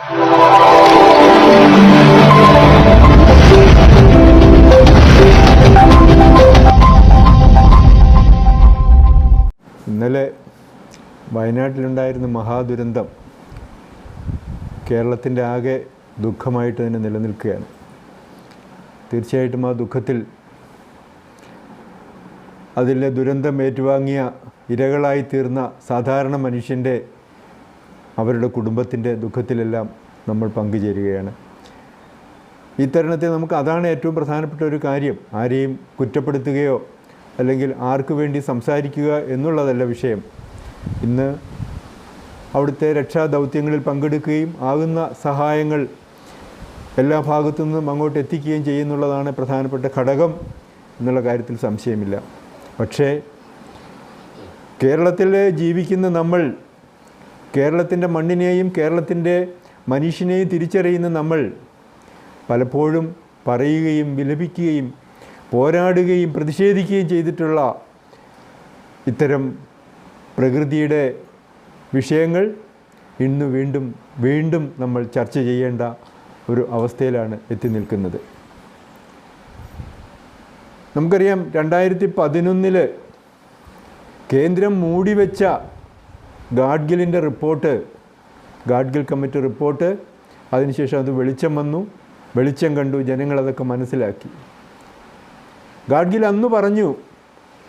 ഇന്നലെ വയനാട്ടിലുണ്ടായിരുന്ന മഹാദുരന്തം കേരളത്തിന്റെ ആകെ ദുഃഖമായിട്ട് തന്നെ നിലനിൽക്കുകയാണ്. തീർച്ചയായിട്ടും ആ ദുഃഖത്തിൽ അതിലെ ദുരന്തം ഏറ്റുവാങ്ങിയ ഇരകളായി തീർന്ന സാധാരണ മനുഷ്യന്റെ അവരുടെ കുടുംബത്തിന്റെ ദുഃഖത്തിലെല്ലാം നമ്മൾ പങ്കുചേരുകയാണ്. ഈ തരുണത്തിൽ നമുക്ക് അതാണ് ഏറ്റവും പ്രധാനപ്പെട്ട ഒരു കാര്യം. ആരെയും കുറ്റപ്പെടുത്തുകയോ അല്ലെങ്കിൽ ആർക്കു വേണ്ടി സംസാരിക്കുക എന്നുള്ളതല്ല വിഷയം. ഇന്ന് അവിടുത്തെ രക്ഷാദൗത്യങ്ങളിൽ പങ്കെടുക്കുകയും ആകുന്ന സഹായങ്ങൾ എല്ലാ ഭാഗത്തു നിന്നും അങ്ങോട്ട് എത്തിക്കുകയും ചെയ്യുന്നുള്ളതാണ് പ്രധാനപ്പെട്ട ഘടകം എന്നുള്ള കാര്യത്തിൽ സംശയമില്ല. പക്ഷേ കേരളത്തിൽ ജീവിക്കുന്ന നമ്മൾ കേരളത്തിന്റെ മണ്ണിനെയും കേരളത്തിന്റെ മനുഷ്യനെയും തിരിച്ചറിയുന്ന നമ്മൾ പലപ്പോഴും പറയുകയും വിലപിക്കുകയും പോരാടുകയും പ്രതിഷേധിക്കുകയും ചെയ്തിട്ടുള്ള ഇത്തരം പ്രകൃതിയുടെ വിഷയങ്ങൾ ഇന്ന് വീണ്ടും വീണ്ടും നമ്മൾ ചർച്ച ചെയ്യേണ്ട ഒരു അവസ്ഥയിലാണ് എത്തി നിൽക്കുന്നത്. നമുക്കറിയാം രണ്ടായിരത്തി പതിനൊന്നിൽ കേന്ദ്രം മൂടിവെച്ച ഗാഡ്ഗിലിന്റെ റിപ്പോർട്ട് ഗാഡ്ഗിൽ കമ്മിറ്റി റിപ്പോർട്ട് അതിനുശേഷം അത് വെളിച്ചം വന്നു. വെളിച്ചം കണ്ടു ജനങ്ങളതൊക്കെ മനസ്സിലാക്കി. ഗാഡ്ഗിൽ അന്ന് പറഞ്ഞു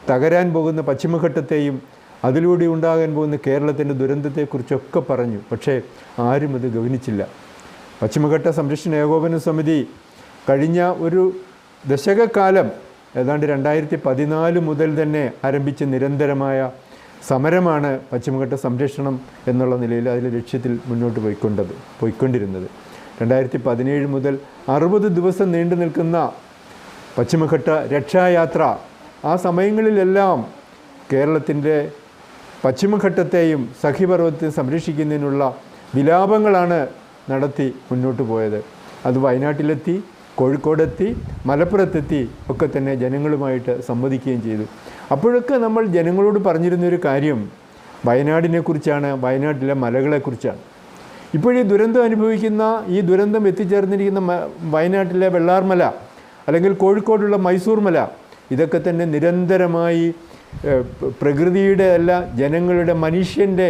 തകരാൻ പോകുന്ന പശ്ചിമഘട്ടത്തെയും അതിലൂടെ ഉണ്ടാകാൻ പോകുന്ന കേരളത്തിന്റെ ദുരന്തത്തെക്കുറിച്ചൊക്കെ പറഞ്ഞു. പക്ഷേ ആരും അത് ഗവനിച്ചില്ല. പശ്ചിമഘട്ട സംരക്ഷണ ഏകോപന സമിതി കഴിഞ്ഞ ഒരു ദശകക്കാലം ഏതാണ്ട് രണ്ടായിരത്തി പതിനാല് മുതൽ തന്നെ ആരംഭിച്ച നിരന്തരമായ സമരമാണ് പശ്ചിമഘട്ട സംരക്ഷണം എന്നുള്ള നിലയിൽ അതിലെ ലക്ഷ്യത്തിൽ മുന്നോട്ട് പോയിക്കൊണ്ടത് പോയിക്കൊണ്ടിരുന്നത്. രണ്ടായിരത്തി പതിനേഴ് മുതൽ അറുപത് ദിവസം നീണ്ടു നിൽക്കുന്ന പശ്ചിമഘട്ട രക്ഷായാത്ര ആ സമയങ്ങളിലെല്ലാം കേരളത്തിന്റെ പശ്ചിമഘട്ടത്തെയും സഖിപർവത്തെയും സംരക്ഷിക്കുന്നതിനുള്ള വിലാപങ്ങളാണ് നടത്തി മുന്നോട്ട് പോയത്. അത് വയനാട്ടിലെത്തി കോഴിക്കോടെത്തി മലപ്പുറത്തെത്തി ഒക്കെ തന്നെ ജനങ്ങളുമായിട്ട് സംവദിക്കുകയും ചെയ്തു. അപ്പോഴൊക്കെ നമ്മൾ ജനങ്ങളോട് പറഞ്ഞിരുന്നൊരു കാര്യം വയനാടിനെക്കുറിച്ചാണ് വയനാട്ടിലെ മലകളെക്കുറിച്ചാണ് ഇപ്പോഴീ ദുരന്തം അനുഭവിക്കുന്ന ഈ ദുരന്തം എത്തിച്ചേർന്നിരിക്കുന്ന വയനാട്ടിലെ വെള്ളാർമല അല്ലെങ്കിൽ കോഴിക്കോടുള്ള മൈസൂർ മല ഇതൊക്കെ തന്നെ നിരന്തരമായി പ്രകൃതിയുടെ അല്ല ജനങ്ങളുടെ മനുഷ്യന്റെ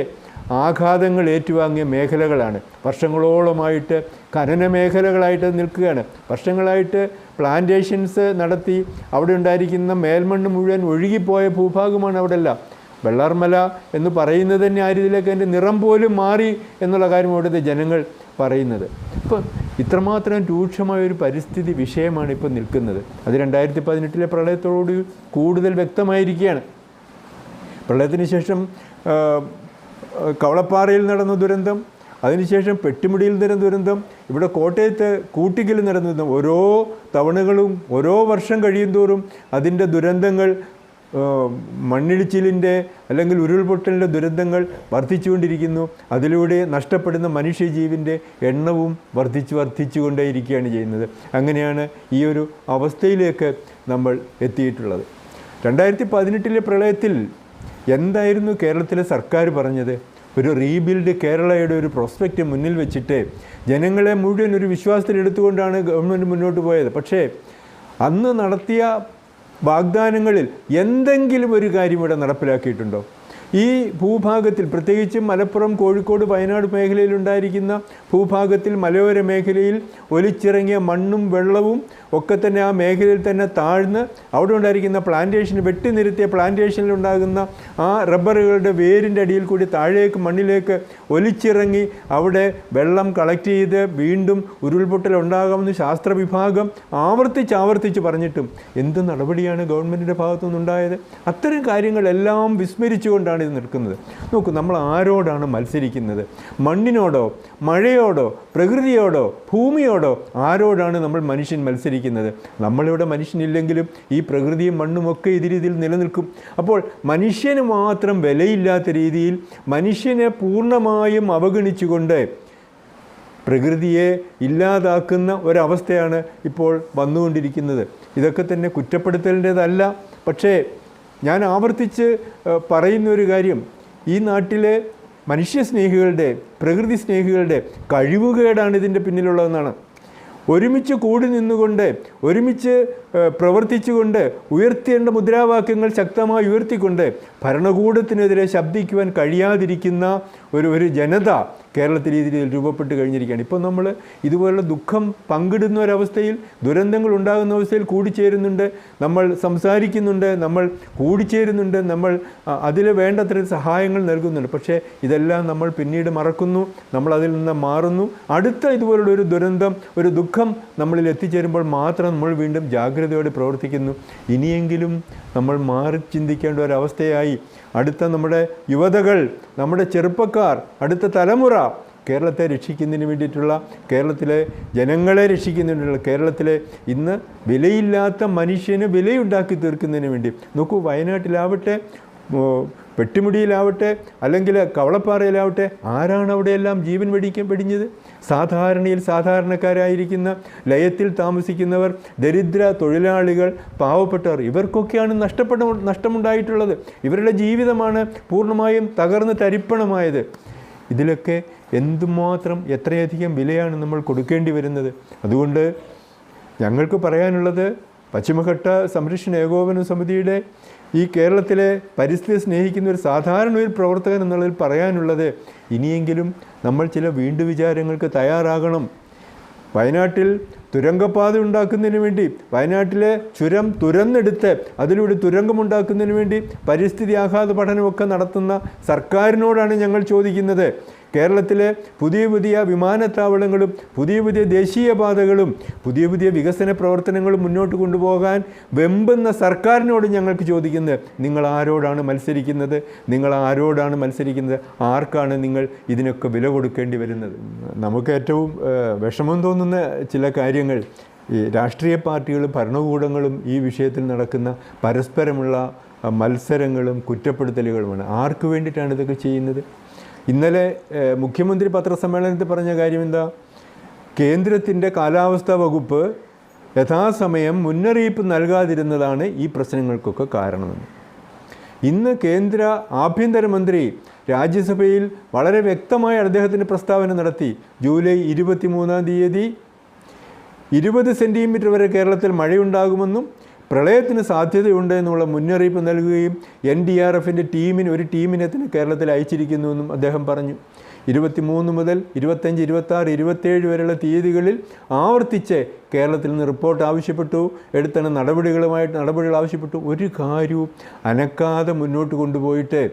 ആഘാതങ്ങൾ ഏറ്റുവാങ്ങിയ മേഖലകളാണ്. വർഷങ്ങളോളമായിട്ട് ഖനന മേഖലകളായിട്ട് നിൽക്കുകയാണ്. വർഷങ്ങളായിട്ട് പ്ലാന്റേഷൻസ് നടത്തി അവിടെ ഉണ്ടായിരിക്കുന്ന മേൽമണ്ണ് മുഴുവൻ ഒഴുകിപ്പോയ ഭൂഭാഗമാണ് അവിടെ എല്ലാം വെള്ളാർമല എന്ന് പറയുന്നത് തന്നെ ആ രീതിയിലേക്ക് അതിന്റെ നിറം പോലും മാറി എന്നുള്ള കാര്യം അവിടുത്തെ ജനങ്ങൾ പറയുന്നത്. അപ്പം ഇത്രമാത്രം രൂക്ഷമായ ഒരു പരിസ്ഥിതി വിഷയമാണ് ഇപ്പോൾ നിൽക്കുന്നത്. അത് രണ്ടായിരത്തി പതിനെട്ടിലെ പ്രളയത്തോട് കൂടുതൽ വ്യക്തമായിരിക്കുകയാണ്. പ്രളയത്തിന് ശേഷം കവളപ്പാറയിൽ നടന്ന ദുരന്തം അതിനുശേഷം പെട്ടിമുടിയിൽ നടന്ന ദുരന്തം ഇവിടെ കോട്ടയത്ത് കൂട്ടിക്കൽ നടന്ന ദുരന്തം. ഓരോ തവണകളും ഓരോ വർഷം കഴിയുന്തോറും അതിന്റെ ദുരന്തങ്ങൾ മണ്ണിടിച്ചിലിന്റെ അല്ലെങ്കിൽ ഉരുൾപൊട്ടലിന്റെ ദുരന്തങ്ങൾ വർദ്ധിച്ചുകൊണ്ടിരിക്കുന്നു. അതിലൂടെ നഷ്ടപ്പെടുന്ന മനുഷ്യജീവിന്റെ എണ്ണവും വർദ്ധിച്ചു വർദ്ധിച്ചുകൊണ്ടേയിരിക്കുകയാണ് ചെയ്യുന്നത്. അങ്ങനെയാണ് ഈ ഒരു അവസ്ഥയിലേക്ക് നമ്മൾ എത്തിയിട്ടുള്ളത്. രണ്ടായിരത്തി പതിനെട്ടിലെ പ്രളയത്തിൽ എന്തായിരുന്നു കേരളത്തിലെ സർക്കാർ പറഞ്ഞത്? ഒരു റീബിൽഡ് കേരളയുടെ ഒരു പ്രോസ്പെക്റ്റ് മുന്നിൽ വെച്ചിട്ട് ജനങ്ങളെ മുഴുവൻ ഒരു വിശ്വാസത്തിൽ എടുത്തുകൊണ്ടാണ് ഗവൺമെന്റ് മുന്നോട്ട് പോയത്. പക്ഷേ അന്ന് നടത്തിയ വാഗ്ദാനങ്ങളിൽ എന്തെങ്കിലും ഒരു കാര്യം ഇവിടെ നടപ്പിലാക്കിയിട്ടുണ്ടോ? ഈ ഭൂഭാഗത്തിൽ പ്രത്യേകിച്ച് മലപ്പുറം കോഴിക്കോട് വയനാട് മേഖലയിലുണ്ടായിരിക്കുന്ന ഭൂഭാഗത്തിൽ മലയോര മേഖലയിൽ ഒലിച്ചിറങ്ങിയ മണ്ണും വെള്ളവും ഒക്കെ തന്നെ ആ മേഖലയിൽ തന്നെ താഴ്ന്ന് അവിടെ ഉണ്ടായിരിക്കുന്ന പ്ലാന്റേഷൻ വെട്ടി നിരത്തിയ പ്ലാന്റേഷനിലുണ്ടാകുന്ന ആ റബ്ബറുകളുടെ വേരിന്റെ അടിയിൽ കൂടി താഴേക്ക് മണ്ണിലേക്ക് ഒലിച്ചിറങ്ങി അവിടെ വെള്ളം കളക്ട് ചെയ്ത് വീണ്ടും ഉരുൾപൊട്ടൽ ഉണ്ടാകാമെന്ന് ശാസ്ത്ര വിഭാഗം ആവർത്തിച്ച് ആവർത്തിച്ച് പറഞ്ഞിട്ടും എന്ത് നടപടിയാണ് ഗവൺമെന്റിന്റെ ഭാഗത്തു നിന്നുണ്ടായത്? അത്തരം കാര്യങ്ങളെല്ലാം വിസ്മരിച്ചുകൊണ്ടാണ് ഇത് നിൽക്കുന്നത് നോക്കൂ നമ്മൾ ആരോടാണ് മത്സരിക്കുന്നത്? മണ്ണിനോടോ മഴയോടോ പ്രകൃതിയോടോ ഭൂമിയോടോ ആരോടാണ് നമ്മൾ മനുഷ്യൻ മത്സരിക്കുന്നത്? നമ്മളിവിടെ മനുഷ്യനില്ലെങ്കിലും ഈ പ്രകൃതിയും മണ്ണും ഒക്കെ ഇതിൽ നിലനിൽക്കും. അപ്പോൾ മനുഷ്യന് മാത്രം വിലയില്ലാത്ത രീതിയിൽ മനുഷ്യനെ പൂർണമായും അവഗണിച്ചുകൊണ്ട് പ്രകൃതിയെ ഇല്ലാതാക്കുന്ന ഒരവസ്ഥയാണ് ഇപ്പോൾ വന്നുകൊണ്ടിരിക്കുന്നത്. ഇതൊക്കെ തന്നെ കുറ്റപ്പെടുത്തലിന്റെതല്ല. പക്ഷേ ഞാൻ ആവർത്തിച്ച് പറയുന്ന ഒരു കാര്യം. ഈ നാട്ടിലെ മനുഷ്യ സ്നേഹികളുടെ പ്രകൃതി സ്നേഹികളുടെ കഴിവുകേടാണ് ഇതിന്റെ പിന്നിലുള്ളതെന്നാണ്. ഒരുമിച്ച് കൂടി നിന്നുകൊണ്ട് ഒരുമിച്ച് പ്രവർത്തിച്ചുകൊണ്ട് ഉയർത്തേണ്ട മുദ്രാവാക്യങ്ങൾ ശക്തമായി ഉയർത്തിക്കൊണ്ട് ഭരണകൂടത്തിനെതിരെ ശബ്ദിക്കുവാൻ കഴിയാതിരിക്കുന്ന ഒരു ഒരു ജനത കേരളത്തിൽ രീതിയിൽ രൂപപ്പെട്ട് കഴിഞ്ഞിരിക്കുകയാണ്. ഇപ്പോൾ നമ്മൾ ഇതുപോലുള്ള ദുഃഖം പങ്കിടുന്ന ഒരവസ്ഥയിൽ ദുരന്തങ്ങൾ ഉണ്ടാകുന്ന അവസ്ഥയിൽ കൂടിച്ചേരുന്നുണ്ട് നമ്മൾ സംസാരിക്കുന്നുണ്ട് നമ്മൾ കൂടിച്ചേരുന്നുണ്ട് നമ്മൾ അതിൽ വേണ്ടത്ര സഹായങ്ങൾ നൽകുന്നുണ്ട്. പക്ഷേ ഇതെല്ലാം നമ്മൾ പിന്നീട് മറക്കുന്നു നമ്മൾ അതിൽ നിന്ന് മാറുന്നു. അടുത്ത ഇതുപോലുള്ള ഒരു ദുരന്തം ഒരു ദുഃഖം നമ്മളിൽ എത്തിച്ചേരുമ്പോൾ മാത്രം നമ്മൾ വീണ്ടും ജാഗ്രതയോടെ പ്രവർത്തിക്കുന്നു. ഇനിയെങ്കിലും നമ്മൾ മാറി ചിന്തിക്കേണ്ട ഒരവസ്ഥയായി അടുത്ത നമ്മുടെ യുവതകൾ നമ്മുടെ ചെറുപ്പക്കാർ അടുത്ത തലമുറ കേരളത്തെ രക്ഷിക്കുന്നതിന് വേണ്ടിയിട്ടുള്ള കേരളത്തിലെ ജനങ്ങളെ രക്ഷിക്കുന്നതിനുള്ള കേരളത്തിലെ ഇന്ന് വിലയില്ലാത്ത മനുഷ്യന് വിലയുണ്ടാക്കി തീർക്കുന്നതിന് വേണ്ടി. നോക്കൂ വയനാട്ടിലാവട്ടെ പെട്ടിമുടിയിലാവട്ടെ അല്ലെങ്കിൽ കവളപ്പാറയിലാവട്ടെ ആരാണ് അവിടെയെല്ലാം ജീവൻ വെടിക്കാൻ വെടിഞ്ഞത്? സാധാരണയിൽ സാധാരണക്കാരായിരിക്കുന്ന ലയത്തിൽ താമസിക്കുന്നവർ ദരിദ്ര തൊഴിലാളികൾ പാവപ്പെട്ടവർ ഇവർക്കൊക്കെയാണ് നഷ്ടപ്പെട്ട നഷ്ടമുണ്ടായിട്ടുള്ളത്. ഇവരുടെ ജീവിതമാണ് പൂർണമായും തകർന്ന് തരിപ്പണമായത്. ഇതിലൊക്കെ എന്തുമാത്രം എത്രയധികം വിലയാണ് നമ്മൾ കൊടുക്കേണ്ടി വരുന്നത്? അതുകൊണ്ട് ഞങ്ങൾക്ക് പറയാനുള്ളത് പശ്ചിമഘട്ട സംരക്ഷണ ഏകോപന സമിതിയുടെ ഈ കേരളത്തിലെ പരിസ്ഥിതി സ്നേഹിക്കുന്ന ഒരു സാധാരണ ഒരു പ്രവർത്തകൻ എന്നുള്ളതിൽ പറയാനുള്ളത് ഇനിയെങ്കിലും നമ്മൾ ചില വീണ്ടു വിചാരങ്ങൾക്ക് തയ്യാറാകണം. വയനാട്ടിൽ തുരങ്കപ്പാത ഉണ്ടാക്കുന്നതിന് വേണ്ടി വയനാട്ടിലെ ചുരം തുരന്നെടുത്ത് അതിലൂടെ തുരങ്കമുണ്ടാക്കുന്നതിന് വേണ്ടി പരിസ്ഥിതി ആഘാത പഠനമൊക്കെ നടത്തുന്ന സർക്കാരിനോടാണ് ഞങ്ങൾ ചോദിക്കുന്നത്. കേരളത്തിലെ പുതിയ പുതിയ വിമാനത്താവളങ്ങളും പുതിയ പുതിയ ദേശീയപാതകളും പുതിയ പുതിയ വികസന പ്രവർത്തനങ്ങളും മുന്നോട്ട് കൊണ്ടുപോകാൻ വെമ്പുന്ന സർക്കാരിനോട് ഞങ്ങൾക്ക് ചോദിക്കുന്നത് നിങ്ങൾ ആരോടാണ് മത്സരിക്കുന്നത്? നിങ്ങൾ ആരോടാണ് മത്സരിക്കുന്നത്? ആർക്കാണ് നിങ്ങൾ ഇതിനൊക്കെ വില കൊടുക്കേണ്ടി വരുന്നത്? നമുക്ക് ഏറ്റവും വിഷമം തോന്നുന്ന ചില കാര്യങ്ങൾ ഈ രാഷ്ട്രീയ പാർട്ടികളും ഭരണകൂടങ്ങളും ഈ വിഷയത്തിൽ നടക്കുന്ന പരസ്പരമുള്ള മത്സരങ്ങളും കുറ്റപ്പെടുത്തലുകളുമാണ്. ആർക്ക് വേണ്ടിയിട്ടാണ് ഇതൊക്കെ ചെയ്യുന്നത്? ഇന്നലെ മുഖ്യമന്ത്രി പത്രസമ്മേളനത്തിൽ പറഞ്ഞ കാര്യം എന്താ കേന്ദ്രത്തിന്റെ കാലാവസ്ഥാ വകുപ്പ് യഥാസമയം മുന്നറിയിപ്പ് നൽകാതിരുന്നതാണ് ഈ പ്രശ്നങ്ങൾക്കൊക്കെ കാരണമെന്ന്. ഇന്ന് കേന്ദ്ര ആഭ്യന്തരമന്ത്രി രാജ്യസഭയിൽ വളരെ വ്യക്തമായ അദ്ദേഹത്തിന്റെ പ്രസ്താവന നടത്തി. ജൂലൈ ഇരുപത്തി മൂന്നാം തീയതി ഇരുപത് സെന്റിമീറ്റർ വരെ കേരളത്തിൽ മഴയുണ്ടാകുമെന്നും പ്രളയത്തിന് സാധ്യതയുണ്ട് എന്നുള്ള മുന്നറിയിപ്പ് നൽകുകയും എൻ ഡി ആർ എഫിന്റെ ടീമിന് ഒരു ടീമിനെ തന്നെ കേരളത്തിൽ അയച്ചിരിക്കുന്നുവെന്നും അദ്ദേഹം പറഞ്ഞു. ഇരുപത്തിമൂന്ന് മുതൽ ഇരുപത്തഞ്ച് ഇരുപത്താറ് ഇരുപത്തേഴ് വരെയുള്ള തീയതികളിൽ ആവർത്തിച്ച് കേരളത്തിൽ നിന്ന് റിപ്പോർട്ട് ആവശ്യപ്പെട്ടു. എടുത്തണ നടപടികളുമായിട്ട് നടപടികൾ ആവശ്യപ്പെട്ടു. ഒരു കാര്യവും അനക്കാതെ മുന്നോട്ട് കൊണ്ടുപോയിട്ട്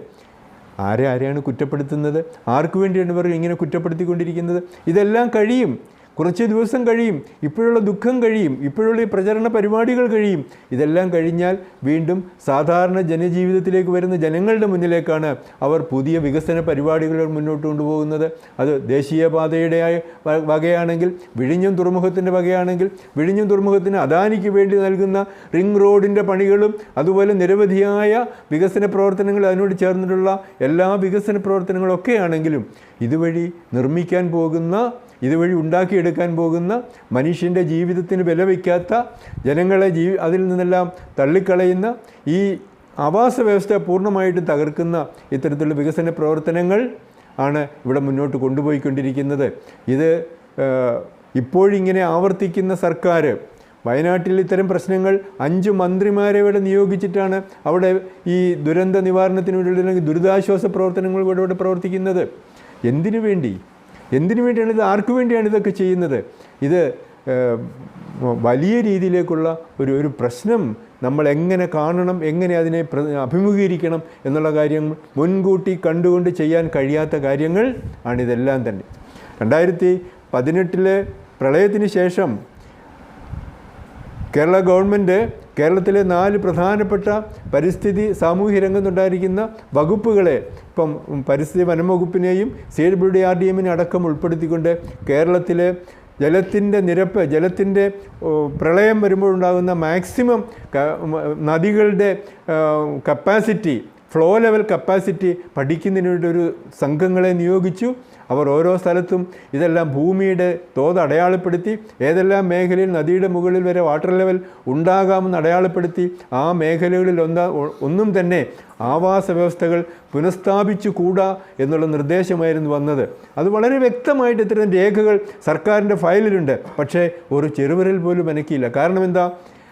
ആരെ ആരെയാണ് കുറ്റപ്പെടുത്തുന്നത്? ആർക്കു വേണ്ടിയാണ് ഇവർ ഇങ്ങനെ കുറ്റപ്പെടുത്തിക്കൊണ്ടിരിക്കുന്നത്? ഇതെല്ലാം കഴിയും. കുറച്ച് ദിവസം കഴിയും ഇപ്പോഴുള്ള ദുഃഖം കഴിയും ഇപ്പോഴുള്ള ഈ പ്രചരണ പരിപാടികൾ കഴിയും. ഇതെല്ലാം കഴിഞ്ഞാൽ വീണ്ടും സാധാരണ ജനജീവിതത്തിലേക്ക് വരുന്ന ജനങ്ങളുടെ മുന്നിലേക്കാണ് അവർ പുതിയ വികസന പരിപാടികൾ മുന്നോട്ട് കൊണ്ടുപോകുന്നത്. അത് ദേശീയപാതയുടെ വകയാണെങ്കിൽ വിഴിഞ്ഞം തുറമുഖത്തിന്റെ വകയാണെങ്കിൽ വിഴിഞ്ഞം തുറമുഖത്തിന് അദാനിക്ക് വേണ്ടി നൽകുന്ന റിംഗ് റോഡിന്റെ പണികളും അതുപോലെ നിരവധിയായ വികസന പ്രവർത്തനങ്ങൾ അതിനോട് ചേർന്നിട്ടുള്ള എല്ലാ വികസന പ്രവർത്തനങ്ങളൊക്കെ ആണെങ്കിലും ഇതുവഴി നിർമ്മിക്കാൻ പോകുന്ന ഇതുവഴി ഉണ്ടാക്കിയെടുക്കാൻ പോകുന്ന മനുഷ്യന്റെ ജീവിതത്തിന് വില വയ്ക്കാത്ത ജനങ്ങളെ ജീവി അതിൽ നിന്നെല്ലാം തള്ളിക്കളയുന്ന ഈ ആവാസ വ്യവസ്ഥ പൂർണമായിട്ട് തകർക്കുന്ന ഇത്തരത്തിലുള്ള വികസന പ്രവർത്തനങ്ങൾ ആണ് ഇവിടെ മുന്നോട്ട് കൊണ്ടുപോയിക്കൊണ്ടിരിക്കുന്നത്. ഇത് ഇപ്പോഴിങ്ങനെ ആവർത്തിക്കുന്ന സർക്കാർ വയനാട്ടിൽ ഇത്തരം പ്രശ്നങ്ങൾ അഞ്ച് മന്ത്രിമാരെ ഇവിടെ നിയോഗിച്ചിട്ടാണ് അവിടെ ഈ ദുരന്ത നിവാരണത്തിന് വേണ്ടി അല്ലെങ്കിൽ ദുരിതാശ്വാസ പ്രവർത്തനങ്ങൾ ഇവിടെ ഇവിടെ പ്രവർത്തിക്കുന്നത്. എന്തിനു വേണ്ടി? എന്തിനു വേണ്ടിയാണ് ഇത് ആർക്കു വേണ്ടിയാണ് ഇതൊക്കെ ചെയ്യുന്നത്? ഇത് വലിയ രീതിയിലേക്കുള്ള ഒരു ഒരു പ്രശ്നം നമ്മൾ എങ്ങനെ കാണണം എങ്ങനെ അതിനെ അഭിമുഖീകരിക്കണം എന്നുള്ള കാര്യങ്ങൾ മുൻകൂട്ടി കണ്ടുകൊണ്ട് ചെയ്യാൻ കഴിയാത്ത കാര്യങ്ങൾ ആണിതെല്ലാം തന്നെ. രണ്ടായിരത്തി പതിനെട്ടിലെ പ്രളയത്തിന് ശേഷം കേരള ഗവൺമെന്റ് കേരളത്തിലെ നാല് പ്രധാനപ്പെട്ട പരിസ്ഥിതി സാമൂഹ്യ രംഗത്തുണ്ടായിരിക്കുന്ന വകുപ്പുകളെ ഇപ്പം പരിസ്ഥിതി വനം വകുപ്പിനെയും C W D R D എമ്മിനെ അടക്കം ഉൾപ്പെടുത്തിക്കൊണ്ട് കേരളത്തിലെ ജലത്തിന്റെ നിരപ്പ് ജലത്തിന്റെ പ്രളയം വരുമ്പോഴുണ്ടാകുന്ന മാക്സിമം നദികളുടെ കപ്പാസിറ്റി ഫ്ലോ ലെവൽ കപ്പാസിറ്റി പഠിക്കുന്നതിന് വേണ്ടി ഒരു സംഘങ്ങളെ നിയോഗിച്ചു. അവർ ഓരോ സ്ഥലത്തും ഇതെല്ലാം ഭൂമിയുടെ തോത് അടയാളപ്പെടുത്തി ഏതെല്ലാം മേഖലയിൽ നദിയുടെ മുകളിൽ വരെ വാട്ടർ ലെവൽ ഉണ്ടാകാമെന്ന് അടയാളപ്പെടുത്തി ആ മേഖലകളിൽ ഒന്നാ ഒന്നും തന്നെ ആവാസ വ്യവസ്ഥകൾ പുനഃസ്ഥാപിച്ചു കൂടാ എന്നുള്ള നിർദ്ദേശമായിരുന്നു വന്നത്. അത് വളരെ വ്യക്തമായിട്ട് ഇത്തരം രേഖകൾ സർക്കാരിന്റെ ഫയലിലുണ്ട്. പക്ഷേ ഒരു ചെറുവിരൽ പോലും അനക്കിയില്ല കാരണം എന്താ?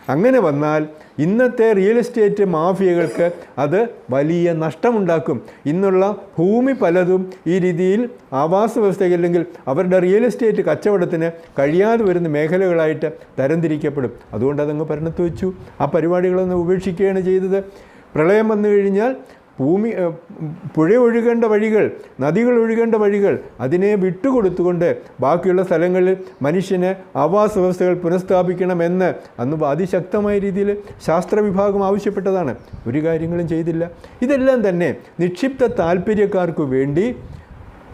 അങ്ങനെ വന്നാൽ ഇന്നത്തെ റിയൽ എസ്റ്റേറ്റ് മാഫിയകൾക്ക് അത് വലിയ നഷ്ടമുണ്ടാക്കും. ഇന്നുള്ള ഭൂമി പലതും ഈ രീതിയിൽ ആവാസ വ്യവസ്ഥയ്ക്ക് അല്ലെങ്കിൽ അവരുടെ റിയൽ എസ്റ്റേറ്റ് കച്ചവടത്തിന് കഴിയാതെ വരുന്ന മേഖലകളായിട്ട് തരംതിരിക്കപ്പെടും. അതുകൊണ്ട് അതങ്ങ് പരിണത്ത് വെച്ചു. ആ പരിപാടികളൊന്ന് ഉപേക്ഷിക്കുകയാണ് ചെയ്തത്. പ്രളയം വന്നു കഴിഞ്ഞാൽ ഭൂമി പുഴ ഒഴുകേണ്ട വഴികൾ നദികൾ ഒഴുകേണ്ട വഴികൾ അതിനെ വിട്ടുകൊടുത്തുകൊണ്ട് ബാക്കിയുള്ള സ്ഥലങ്ങളിൽ മനുഷ്യന് ആവാസ വ്യവസ്ഥകൾ പുനഃസ്ഥാപിക്കണമെന്ന് അന്ന് അതിശക്തമായ രീതിയിൽ ശാസ്ത്ര വിഭാഗം ആവശ്യപ്പെട്ടതാണ്. ഒരു കാര്യങ്ങളും ചെയ്തില്ല. ഇതെല്ലാം തന്നെ നിക്ഷിപ്ത താല്പര്യക്കാർക്ക് വേണ്ടി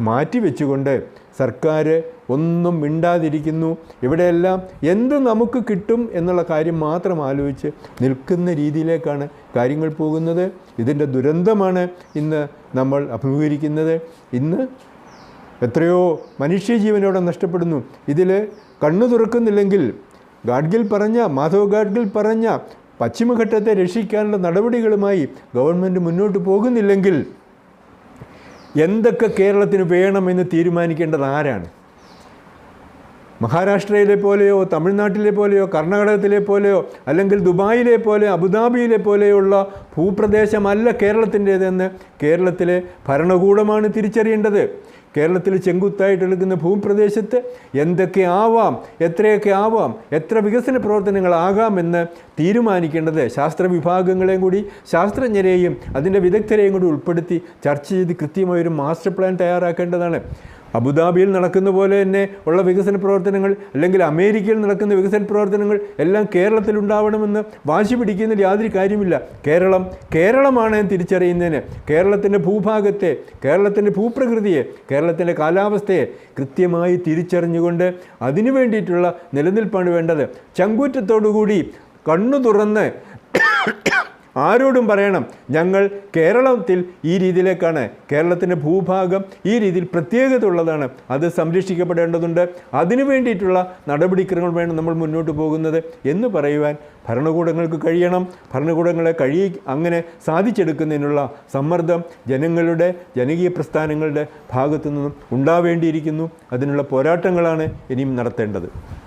മാറ്റിവെച്ചുകൊണ്ട് സർക്കാർ ഒന്നും മിണ്ടാതിരിക്കുന്നു. ഇവിടെയെല്ലാം എന്ത് നമുക്ക് കിട്ടും എന്നുള്ള കാര്യം മാത്രം ആലോചിച്ച് നിൽക്കുന്ന രീതിയിലേക്കാണ് കാര്യങ്ങൾ പോകുന്നത്. ഇതിന്റെ ദുരന്തമാണ് ഇന്ന് നമ്മൾ അഭിമുഖീകരിക്കുന്നത്. ഇന്ന് എത്രയോ മനുഷ്യജീവനോടെ നഷ്ടപ്പെടുന്നു. ഇതിൽ കണ്ണു തുറക്കുന്നില്ലെങ്കിൽ ഗാഡ്ഗിൽ പറഞ്ഞ മാധവ് ഗാഡ്ഗിൽ പറഞ്ഞ പശ്ചിമഘട്ടത്തെ രക്ഷിക്കാനുള്ള നടപടികളുമായി ഗവൺമെന്റ് മുന്നോട്ട് പോകുന്നില്ലെങ്കിൽ എന്തൊക്കെ കേരളത്തിന് വേണമെന്ന് തീരുമാനിക്കേണ്ടത് ആരാണ്? മഹാരാഷ്ട്രയിലെ പോലെയോ തമിഴ്നാട്ടിലെ പോലെയോ കർണാടകത്തിലെ പോലെയോ അല്ലെങ്കിൽ ദുബായിലെ പോലെ അബുദാബിയിലെ പോലെയുള്ള ഭൂപ്രദേശമല്ല കേരളത്തിന്റേതെന്ന് കേരളത്തിലെ ഭരണകൂടമാണ് തിരിച്ചറിയേണ്ടത്. കേരളത്തിൽ ചെങ്കുത്തായിട്ട് എടുക്കുന്ന ഭൂപ്രദേശത്ത് എന്തൊക്കെ ആവാം എത്രയൊക്കെ ആവാം എത്ര വികസന പ്രവർത്തനങ്ങളാകാമെന്ന് തീരുമാനിക്കേണ്ടത് ശാസ്ത്ര വിഭാഗങ്ങളെയും കൂടി ശാസ്ത്രജ്ഞരെയും അതിന്റെ വിദഗ്ധരെയും കൂടി ഉൾപ്പെടുത്തി ചർച്ച ചെയ്ത് കൃത്യമായൊരു മാസ്റ്റർ പ്ലാൻ തയ്യാറാക്കേണ്ടതാണ്. അബുദാബിയിൽ നടക്കുന്ന പോലെ തന്നെ ഉള്ള വികസന പ്രവർത്തനങ്ങൾ അല്ലെങ്കിൽ അമേരിക്കയിൽ നടക്കുന്ന വികസന പ്രവർത്തനങ്ങൾ എല്ലാം കേരളത്തിൽ ഉണ്ടാവണമെന്ന് വാശി പിടിക്കുന്നതിൽ യാതൊരു കാര്യമില്ല. കേരളം കേരളമാണ് തിരിച്ചറിയുന്നതിന്. കേരളത്തിന്റെ ഭൂഭാഗത്തെ കേരളത്തിന്റെ ഭൂപ്രകൃതിയെ കേരളത്തിന്റെ കാലാവസ്ഥയെ കൃത്യമായി തിരിച്ചറിഞ്ഞുകൊണ്ട് അതിനു വേണ്ടിയിട്ടുള്ള നിലനിൽപ്പാണ് വേണ്ടത്. ചങ്കൂറ്റത്തോടുകൂടി കണ്ണു തുറന്ന് ആരോടും പറയണം. ഞങ്ങൾ കേരളത്തിൽ ഈ രീതിയിലേക്കാണ്. കേരളത്തിന്റെ ഭൂഭാഗം ഈ രീതിയിൽ പ്രത്യേകത ഉള്ളതാണ് അത് സംരക്ഷിക്കപ്പെടേണ്ടതുണ്ട്. അതിനു വേണ്ടിയിട്ടുള്ള നടപടിക്രമങ്ങൾ വേണം നമ്മൾ മുന്നോട്ട് പോകുന്നത് എന്ന് പറയുവാൻ ഭരണകൂടങ്ങൾക്ക് കഴിയണം. ഭരണകൂടങ്ങളെ കഴിയി അങ്ങനെ സാധിച്ചെടുക്കുന്നതിനുള്ള സമ്മർദ്ദം ജനങ്ങളുടെ ജനകീയ പ്രസ്ഥാനങ്ങളുടെ ഭാഗത്തു നിന്നും ഉണ്ടാവേണ്ടിയിരിക്കുന്നു. അതിനുള്ള പോരാട്ടങ്ങളാണ് ഇനിയും നടത്തേണ്ടത്.